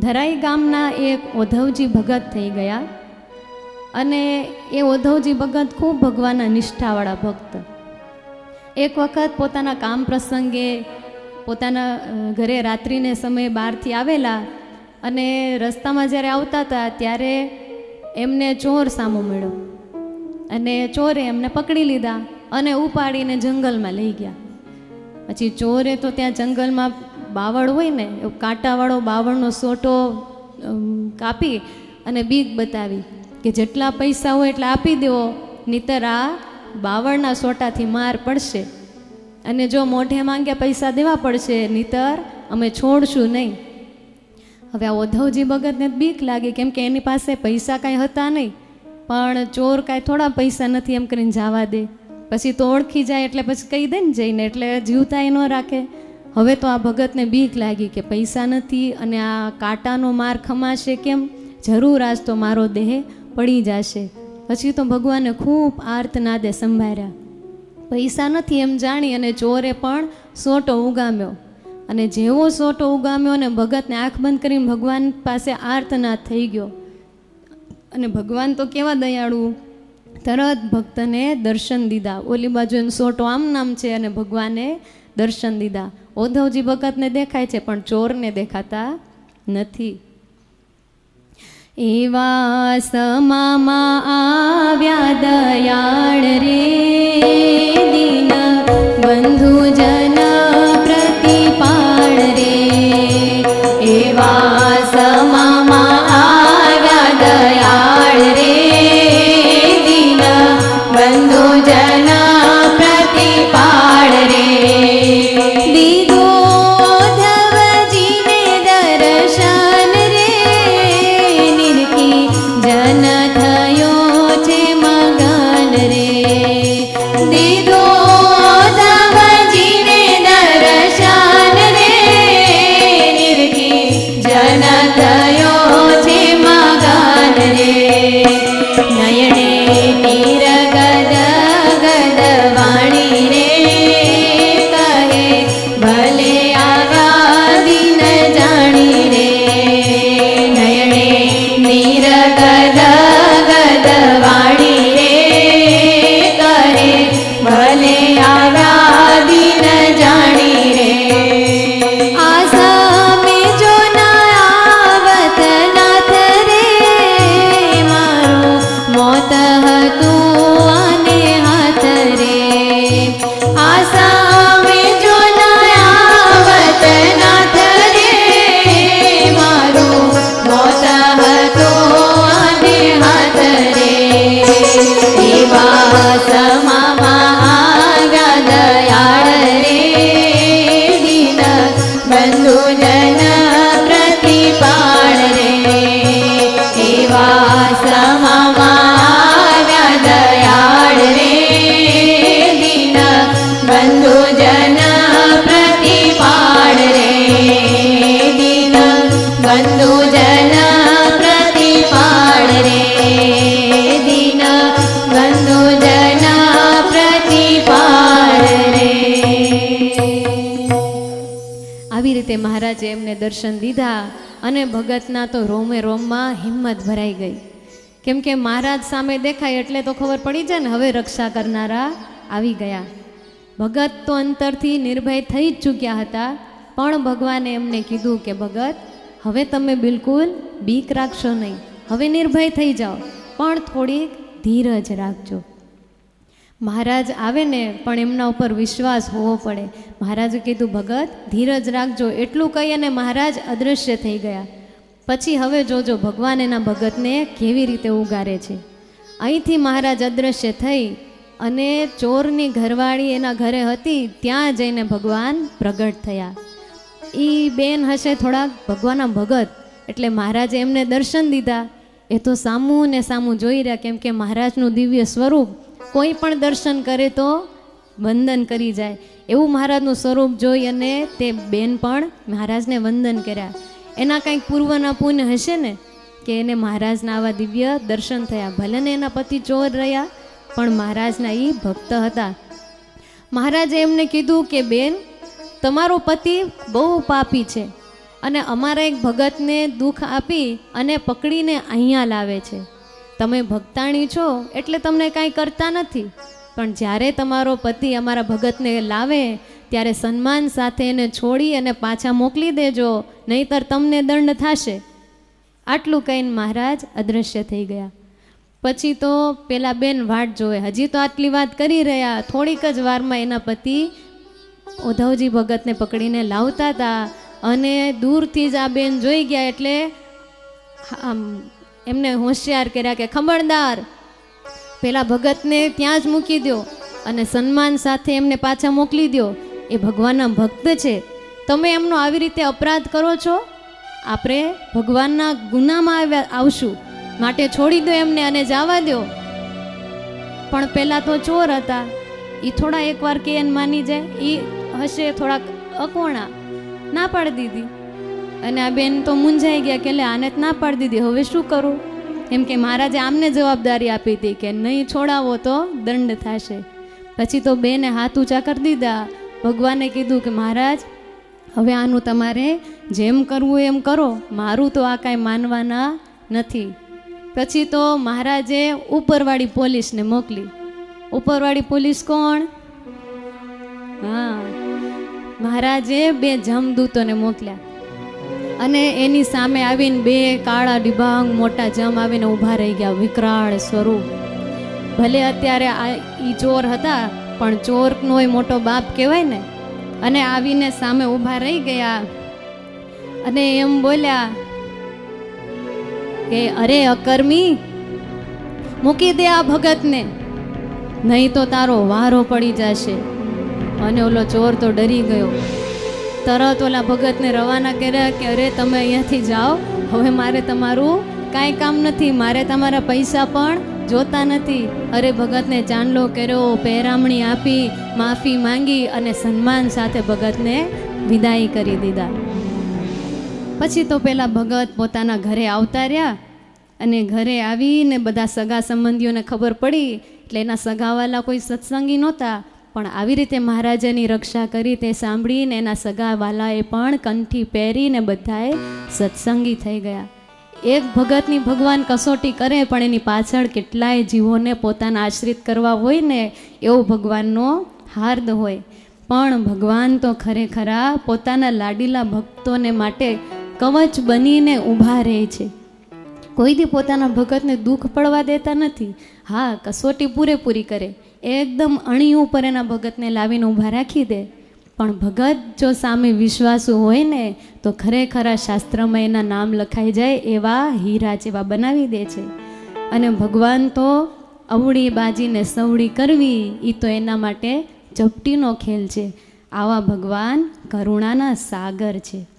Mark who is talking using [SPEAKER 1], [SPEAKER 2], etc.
[SPEAKER 1] ધરાઈ ગામના એક ઓધવજી ભગત થઈ ગયા અને એ ઓધવજી ભગત ખૂબ ભગવાનના નિષ્ઠાવાળા ભક્ત. એક વખત પોતાના કામ પ્રસંગે પોતાના ઘરે રાત્રિને સમયે બહારથી આવેલા અને રસ્તામાં જ્યારે આવતા હતા ત્યારે એમને ચોર સામો મળ્યો અને ચોરે એમને પકડી લીધા અને ઉપાડીને જંગલમાં લઈ ગયા. પછી ચોરે તો ત્યાં જંગલમાં બાવળ હોય ને કાંટાવાળો બાવળનો સોટો કાપી અને બીક બતાવી કે જેટલા પૈસા હોય એટલા આપી દેવો, નહીતર આ બાવળના સોટાથી માર પડશે. અને જો મોઢે માંગ્યા પૈસા દેવા પડશે, નહીતર અમે છોડશું નહીં. હવે આ ઓધવજી ભગતને બીક લાગી કેમ કે એની પાસે પૈસા કાંઈ હતા નહીં, પણ ચોર કાંઈ થોડા પૈસા નથી એમ કરીને જવા દે. પછી તો ઓળખી જાય એટલે પછી કહી દે ને જઈને, એટલે જીવતા એ ન રાખે. હવે તો આ ભગતને બીક લાગી કે પૈસા નથી અને આ કાંટાનો માર ખમાશે કેમ? જરૂર આજ તો મારો દેહ પડી જશે. પછી તો ભગવાને ખૂબ આર્તનાદે સંભાળ્યા પૈસા નથી એમ જાણી અને ચોરે પણ સોટો ઉગામ્યો. અને જેવો સોટો ઉગામ્યો અને ભગતને આંખ બંધ કરીને ભગવાન પાસે આર્તનાદ થઈ ગયો. અને ભગવાન તો કેવા દયાળુ? તરત ભક્તને દર્શન દીધા. ઓલી બાજુ એનો સોટો આમ નામ છે અને ભગવાને દર્શન દીધા. ઓધવજી ભગતને દેખાય છે પણ ચોરને દેખાતા નથી. એવા સમામાં આવ્યા દયાળ રે. નયને નીર મહારાજે એમને દર્શન દીધા અને ભગતના તો રોમે રોમમાં હિંમત ભરાઈ ગઈ. કેમ કે મહારાજ સામે દેખાય એટલે તો ખબર પડી જાય ને હવે રક્ષા કરનારા આવી ગયા. ભગત તો અંતરથી નિર્ભય થઈ જ ચૂક્યા હતા, પણ ભગવાને એમને કીધું કે, ભગત, હવે તમે બિલકુલ બીક રાખશો નહીં. હવે નિર્ભય થઈ જાઓ, પણ થોડીક ધીરજ રાખજો. મહારાજ આવે ને, પણ એમના ઉપર વિશ્વાસ હોવો પડે. મહારાજે કીધું, ભગત, ધીરજ રાખજો. એટલું કહી અને મહારાજ અદૃશ્ય થઈ ગયા. પછી હવે જોજો, ભગવાન એના ભગતને કેવી રીતે ઉગારે છે. અહીંથી મહારાજ અદૃશ્ય થઈ અને ચોરની ઘરવાળી એના ઘરે હતી, ત્યાં જઈને ભગવાન પ્રગટ થયા. એ બેન હશે થોડાક ભગવાનના ભગત, એટલે મહારાજે એમને દર્શન દીધા. એ તો સામું ને સામું જોઈ રહ્યા, કેમ કે મહારાજનું દિવ્ય સ્વરૂપ કોઈ પણ દર્શન કરે તો વંદન કરી જાય. એવું મહારાજનું સ્વરૂપ જોઈ અને તે બેન પણ મહારાજને વંદન કર્યા. એના કંઈક પૂર્વના પુણ્ય હશે ને, કે એને મહારાજના આવા દિવ્ય દર્શન થયા. ભલે ને એના પતિ ચોર રહ્યા, પણ મહારાજના એ ભક્ત હતા. મહારાજે એમને કીધું કે, બેન, તમારો પતિ બહુ પાપી છે અને અમારા એક ભગતને દુઃખ આપી અને પકડીને અહીંયા લાવે છે. તમે ભક્તાણી છો એટલે તમને કાંઈ કરતા નથી. પણ જ્યારે તમારો પતિ અમારા ભગતને લાવે, ત્યારે સન્માન સાથે એને છોડી અને પાછા મોકલી દેજો, નહીતર તમને દંડ થશે. આટલું કહીને મહારાજ અદૃશ્ય થઈ ગયા. પછી તો પેલા બેન વાટ જોવે. હજી તો આટલી વાત કરી રહ્યા. થોડીક જ વારમાં એના પતિ ઉદ્ધવજી ભગતને પકડીને લાવતા હતા અને દૂરથી જ આ બેન જોઈ ગયા એટલે, આમ એમને હોશિયાર કર્યા કે, ખબરદાર. પેલા ભગતને ત્યાં જ મૂકી દો અને સન્માન સાથે એમને પાછા મોકલી દો એ ભગવાનના ભક્ત છે. તમે એમનો આવી રીતે અપરાધ કરો છો? આપણે ભગવાનના ગુનામાં આવ્યા, આવશું. માટે છોડી દો એમને અને જવા દો પણ પહેલાં તો ચોર હતા. એ થોડા એકવાર કે એને માની જાય. એ હશે થોડાક અકોણા ના પાડી દીધી. અને આ બેન તો મૂંઝાઈ ગયા કે એટલે આને જ ના પાડી દીધી. હવે શું કરું? એમ કે મહારાજે આમને જવાબદારી આપી હતી કે નહીં છોડાવો તો દંડ થશે. પછી તો બેને હાથ ઊંચા કરી દીધા. ભગવાને કીધું કે મહારાજ હવે આનું તમારે જેમ કરવું એમ કરો. મારું તો આ કાંઈ માનવાના નથી. પછી તો મહારાજે ઉપરવાળી પોલીસને મોકલી. ઉપરવાળી પોલીસ કોણ? હા. મહારાજે બે જમદૂતોને મોકલ્યા. અને એની સામે આવીને બે કાળા ડિબાંગ મોટા જમ આવીને ઊભા રહી ગયા, વિકરાળ સ્વરૂપ. ભલે અત્યારે આ એ ચોર હતા, પણ ચોરનો એ મોટો બાપ કહેવાય ને? અને આવીને સામે ઊભા રહી ગયા. અને એમ બોલ્યા કે, અરે અકર્મી, મૂકી દે આ ભગતને, નહીં તો તારો વારો પડી જશે. અને ઓલો ચોર તો ડરી ગયો. તરત ઓલા ભગતને રવાના કર્યા કે અરે તમે અહીંયાથી જાઓ, હવે મારે તમારું કાંઈ કામ નથી, મારે તમારા પૈસા પણ જોતા નથી. અરે ભગતને ચાંદલો કર્યો, પહેરામણી આપી, માફી માંગી અને સન્માન સાથે ભગતને વિદાય કરી દીધા. પછી તો પેલા ભગત પોતાના ઘરે આવતા રહ્યા અને ઘરે આવીને બધા સગા સંબંધીઓને ખબર પડી, એટલે એના સગાવાલા કોઈ સત્સંગી નહોતા. પણ આવી રીતે મહારાજાની રક્ષા કરી તે સાંભળીને એના સગાવાલાએ પણ કંઠી પહેરીને બધાએ સત્સંગી થઈ ગયા. એક ભગતની ભગવાન કસોટી કરે પણ એની પાછળ કેટલાય જીવોને પોતાના આશ્રિત કરવા હોય ને એવો ભગવાનનો હાર્દ હોય. પણ ભગવાન તો ખરેખરા પોતાના લાડીલા ભક્તોને માટે કવચ બનીને ઊભા રહે છે. કોઈ દી પોતાના ભગતને દુઃખ પડવા દેતા નથી. હા, કસોટી પૂરેપૂરી કરે. એકદમ અણી ઉપર એના ભગતને લાવીને ઊભા રાખી દે. પણ ભગત જો સામે વિશ્વાસુ હોય ને, તો ખરેખર આ શાસ્ત્રમાં એના નામ લખાઈ જાય એવા હીરા જેવા બનાવી દે છે. અને ભગવાન તો અવળી બાજીને સવડી કરવી એ તો એના માટે ઝપટીનો ખેલ છે. આવા ભગવાન કરુણાના સાગર છે.